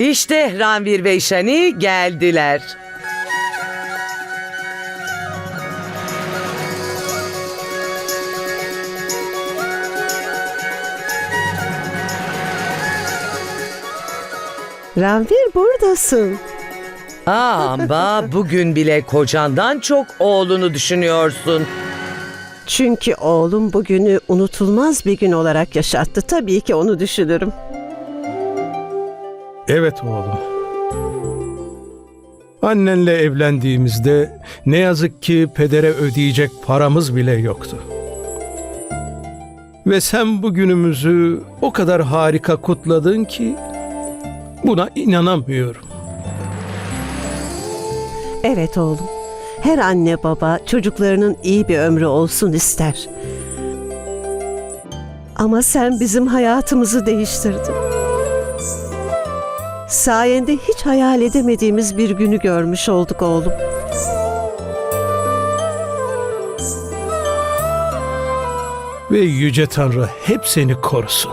İşte Ranvir ve Shani geldiler. Ranvir buradasın. Aa, ama bugün bile kocandan çok oğlunu düşünüyorsun. Çünkü oğlum bugünü unutulmaz bir gün olarak yaşattı. Tabii ki onu düşünürüm. Evet oğlum. Annenle evlendiğimizde ne yazık ki pedere ödeyecek paramız bile yoktu. Ve sen bugünümüzü o kadar harika kutladın ki buna inanamıyorum. Evet oğlum. Her anne baba çocuklarının iyi bir ömrü olsun ister. Ama sen bizim hayatımızı değiştirdin. Sayende hiç hayal edemediğimiz bir günü görmüş olduk oğlum. Ve Yüce Tanrı hep seni korusun.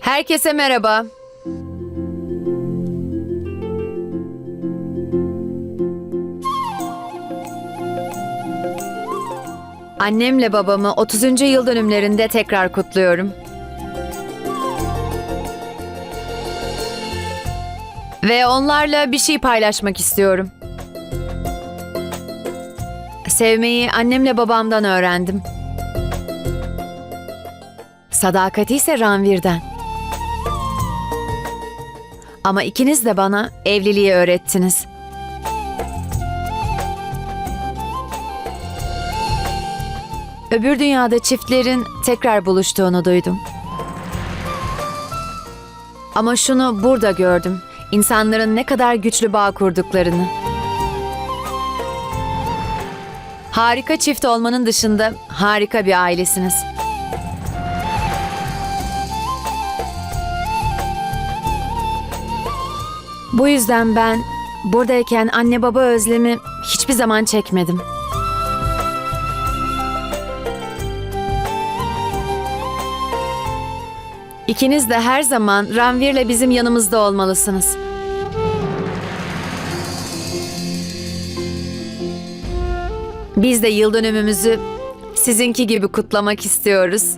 Herkese merhaba. Annemle babamı 30. yıl dönümlerinde tekrar kutluyorum. Ve onlarla bir şey paylaşmak istiyorum. Sevmeyi annemle babamdan öğrendim. Sadakati ise Ranvir'den. Ama ikiniz de bana evliliği öğrettiniz. Öbür dünyada çiftlerin tekrar buluştuğunu duydum. Ama şunu burada gördüm. İnsanların ne kadar güçlü bağ kurduklarını. Harika çift olmanın dışında harika bir ailesiniz. Bu yüzden ben buradayken anne baba özlemi hiçbir zaman çekmedim. İkiniz de her zaman Ranvir'le bizim yanımızda olmalısınız. Biz de yıl dönümümüzü sizinki gibi kutlamak istiyoruz.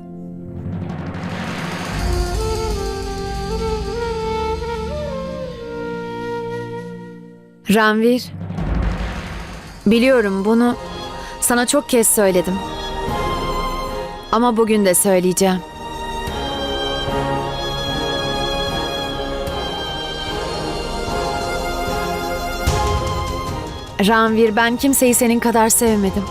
Ranvir, biliyorum bunu sana çok kez söyledim. Ama bugün de söyleyeceğim. Ranvir, ben kimseyi senin kadar sevmedim.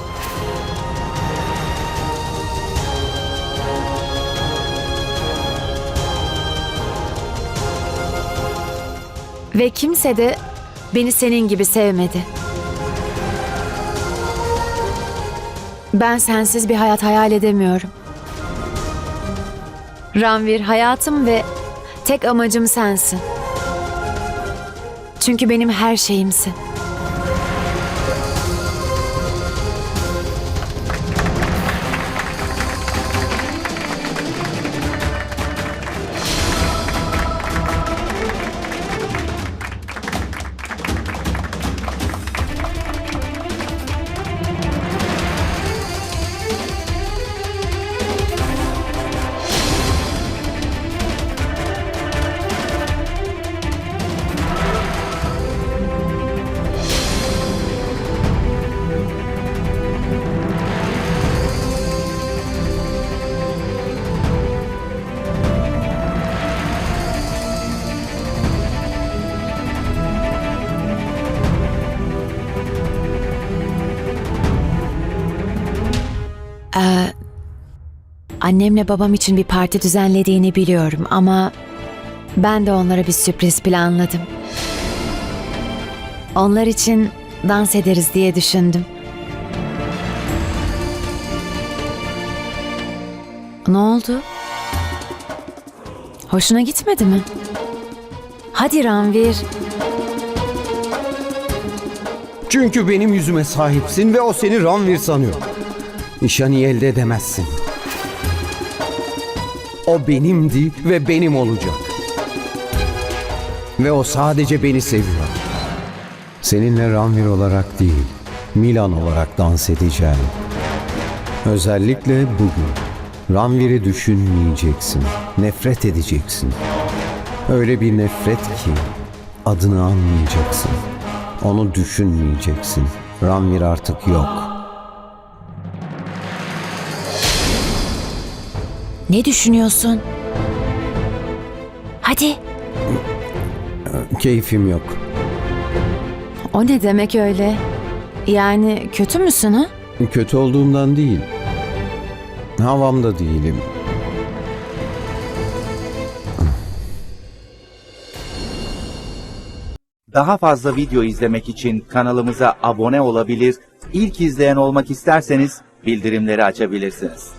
Ve kimse de beni senin gibi sevmedi. Ben sensiz bir hayat hayal edemiyorum. Ranvir hayatım ve tek amacım sensin. Çünkü benim her şeyimsin. Annemle babam için bir parti düzenlediğini biliyorum ama ben de onlara bir sürpriz planladım. Onlar için dans ederiz diye düşündüm. Ne oldu? Hoşuna gitmedi mi? Hadi Ranvir. Çünkü benim yüzüme sahipsin ve o seni Ranvir sanıyor. İşani elde edemezsin. O benimdi ve benim olacak. Ve o sadece beni seviyor. Seninle Ranvir olarak değil, Milan olarak dans edeceğim. Özellikle bugün. Ranvir'i düşünmeyeceksin, nefret edeceksin. Öyle bir nefret ki adını anmayacaksın. Onu düşünmeyeceksin. Ranvir artık yok. Ne düşünüyorsun? Hadi. Keyfim yok. O ne demek öyle? Yani kötü müsün ha? Kötü olduğumdan değil. Havamda değilim. Daha fazla video izlemek için kanalımıza abone olabilir, ilk izleyen olmak isterseniz bildirimleri açabilirsiniz.